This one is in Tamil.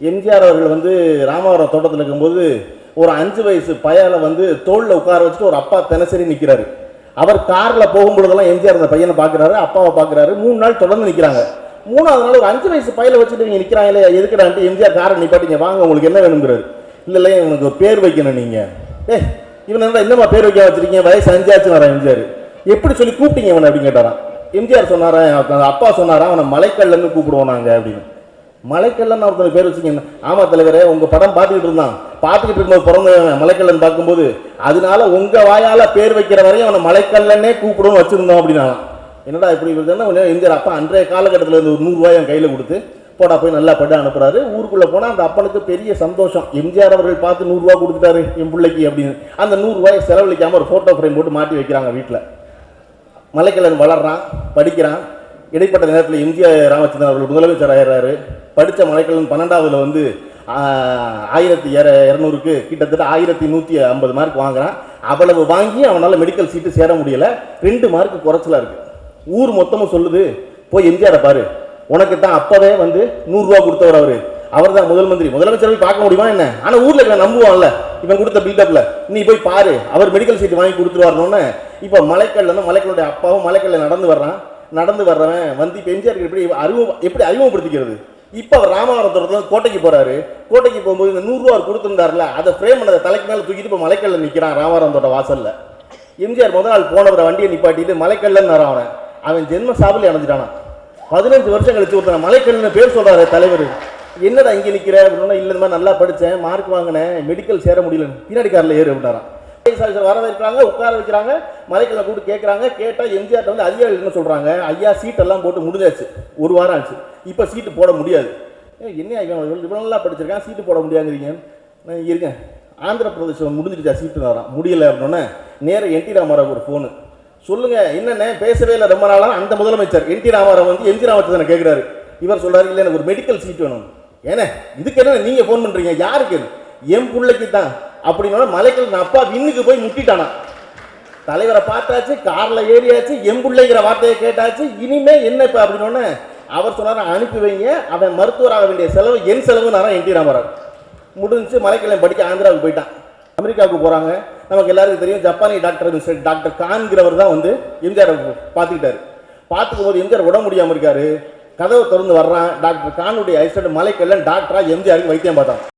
எம்ஜிஆர் அவர்கள் வந்து ராமவரம் தோட்டத்தில் இருக்கும்போது ஒரு அஞ்சு வயசு பயலை வந்து தோளில் உட்கார வச்சுட்டு ஒரு அப்பா தினசரி நிற்கிறாரு அவர் காரில் போகும்பொழுதெல்லாம் எம்ஜிஆர் அந்த பையனை பார்க்குறாரு அப்பாவை பார்க்குறாரு மூணு நாள் தொடர்ந்து நிற்கிறாங்க மூணாவது நாள் ஒரு அஞ்சு வயசு பையில வச்சுட்டு நீங்கள் நிற்கிறாங்களே எதுக்குடான்ட்டு எம்ஜிஆர் காரை நிப்பாட்டிங்க? வாங்க உங்களுக்கு என்ன வேணுங்கிறாரு. இல்லை இல்லை எனக்கு ஒரு பேர் வைக்கணும் நீங்கள் ஏ இவன் என்ன என்னம்மா பேர் வைக்க வச்சிருக்கீங்க? வயசு அஞ்சாச்சு வரேன் எம்ஜிஆர். எப்படி சொல்லி கூப்பிட்டீங்க இவனை? அப்படின்னு கேட்டாராம். எம்ஜிஆர் சொன்னாரன் அப்பா சொன்னாரா? அவனை மலைக்கல்லேருந்து கூப்பிடுவோம் நாங்கள் அப்படின்னு. மலைக்கல்லன் ஒருத்தனை பேர் வச்சுக்கீங்க. ஆமா தலைவரே உங்க படம் பார்த்துக்கிட்டு இருந்தான். பார்த்துக்கிட்டு இருக்கும்போது பிறந்த மலைக்கல்லன் பார்க்கும்போது அதனால உங்க வாயால பேர் வைக்கிற வரையும் அவனை மலைக்கல்லன்னே கூப்பிடும் வச்சுருந்தோம் அப்படின்னா என்னடா இப்படி இருக்குதுன்னா எம்ஜிஆர் அப்பா அன்றைய காலகட்டத்தில் இருந்து ஒரு நூறுரூவாய் என் கையில் கொடுத்து போடா போய் நல்லா படம் அனுப்புறாரு. ஊருக்குள்ளே போனால் அந்த அப்பனுக்கு பெரிய சந்தோஷம். எம்ஜிஆர் அவர்கள் பார்த்து நூறுரூவா கொடுத்துட்டாரு என் பிள்ளைக்கு அப்படின்னு. அந்த நூறுரூவாயை செலவழிக்காமல் ஒரு ஃபோட்டோ ஃப்ரேம் போட்டு மாட்டி வைக்கிறாங்க வீட்டில் மலைக்கல்லன் வளர்றான் படிக்கிறான். இடைப்பட்ட நேரத்தில் எம்ஜிஆர் ராமச்சந்திரன் அவர்கள் முதலமைச்சர் ஆயிடுறாரு. படித்த மலைக்கல்லன் பன்னெண்டாவதுல வந்து ஆயிரத்தி இர இரநூறுக்கு கிட்டத்தட்ட ஆயிரத்தி நூற்றி ஐம்பது மார்க் வாங்குறான். அவ்வளவு வாங்கி அவனால் மெடிக்கல் சீட்டு சேர முடியல. ரெண்டு மார்க் குறைச்சலாக இருக்குது ஊர் மொத்தமும் சொல்லுது போய் எம்ஜிஆரை பாரு. உனக்கு தான் அப்போவே வந்து நூறுரூவா கொடுத்தவர் அவர். அவர் தான் முதல் மந்திரி. முதலமைச்சர் போய் பார்க்க முடியுமா என்ன? ஆனால் ஊரில் இவன் நம்புவான்ல. இவன் கொடுத்த பில்டப்பில் நீ போய் பாரு. அவர் மெடிக்கல் சீட்டு வாங்கி கொடுத்துருவாருன்னு இப்போ மலைக்கல்ல மலைக்கல்லுடைய அப்பாவும் மலைக்கல்ல நடந்து வர்றான். நடந்து வர்றவன் வந்து இப்போ எம்ஜிஆருக்கு எப்படி அறிமுக எப்படி அறிமுகப்படுத்திக்கிறது? இப்போ அவர் ராமநாதபுரத்துல கோட்டைக்கு போகிறாரு கோட்டைக்கு போகும்போது இந்த நூறுரூவா அவர் கொடுத்துருந்தாருல அதை ஃப்ரேம் பண்ணதை தலைக்கு மேலே தூக்கிட்டு இப்போ மலைக்கல்ல நிற்கிறான் ராமநாதபுரம் வாசலில். வாசல்ல எம்ஜிஆர் முதல் நாள் போனவரை வண்டியை நிப்பாட்டிட்டு மலைக்கல்லன்னு வரான் அவன். அவன் ஜென்ம சாபலி அடைஞ்சிட்டானான் பதினஞ்சு வருஷம் கழிச்சு ஒருத்தன் மலைக்கல்னு பேர் சொல்கிறாரு தலைவர். என்னடா இங்கே நிற்கிற அப்படின்னா இல்லை இந்த மாதிரி நல்லா படிச்சேன் மார்க் வாங்கினேன் மெடிக்கல் சேர முடியலன்னு. பின்னாடி காரில் ஏறு அப்படின்னாரான் சார் சார் வர வைக்கிறாங்க உட்கார வைக்கிறாங்க. மலைக்கல்ல கூப்பிட்டு கேட்குறாங்க கேட்டால் எம்ஜிஆர்ட்ட வந்து அதிகாரிகள் என்ன சொல்கிறாங்க ஐயா சீட்டெல்லாம் போட்டு முடிஞ்சாச்சு. ஒரு வாரம் ஆச்சு. இப்போ சீட்டு போட முடியாது. என்ன இவன் இவ்வளோ நல்லா படிச்சிருக்கான். சீட்டு போட முடியாங்கிறீங்க நான் இருக்கேன் ஆந்திர பிரதேசம் முடிஞ்சிருச்சா சீட்டு வரான் முடியல அப்படின்னோடனே நேராக என் டி ராமாராவுக்கு ஒரு ஃபோனு சொல்லுங்கள் என்னென்ன பேசவே இல்லை. ரொம்ப நாளாக அந்த முதலமைச்சர். என் டி ராமாராவ் வந்து எம்ஜி ராமச்சந்திரனை கேட்குறாரு இவர் சொல்கிறாரு இல்லை எனக்கு ஒரு மெடிக்கல் சீட் வேணும். ஏன்னா இதுக்கு என்ன நீங்கள் ஃபோன் பண்ணுறீங்க யாருக்கு? என் பிள்ளைக்கு தான் அப்படின்னா மலைக்கல் நான் அப்பா விண்ணுக்கு போய் முட்டிட்டானா? தலைவரை பார்த்தாச்சு காரில் ஏறியாச்சு எம்புள்ளைங்கிற வார்த்தையை கேட்டாச்சு இனிமே என்ன இப்போ அப்படின்னு அவர் சொன்னார் அனுப்பி வைங்க அவன் மருத்துவராக வேண்டிய செலவு என் செலவுன்னு என் டி ராமராவ் முடிஞ்சு மலைக்கல்லையும் படிக்க ஆந்திராவுக்கு போயிட்டான். அமெரிக்காவுக்கு போகிறாங்க நமக்கு எல்லாருக்கும் தெரியும் ஜப்பானிய டாக்டர் மிஸ்டர் டாக்டர் கான்கிறவர் தான் வந்து எம்ஜிஆர் பார்த்துக்கிட்டாரு. பார்த்துக்கும் போது எம்ஜிஆர் உடம்பு முடியாமல் இருக்காரு. கதவை திறந்து வர்றான். டாக்டர் கானுடைய ஐசட் மலைக்கல்லன் டாக்டராக எம்ஜிஆருக்கு வைத்தியம் பார்த்தான்.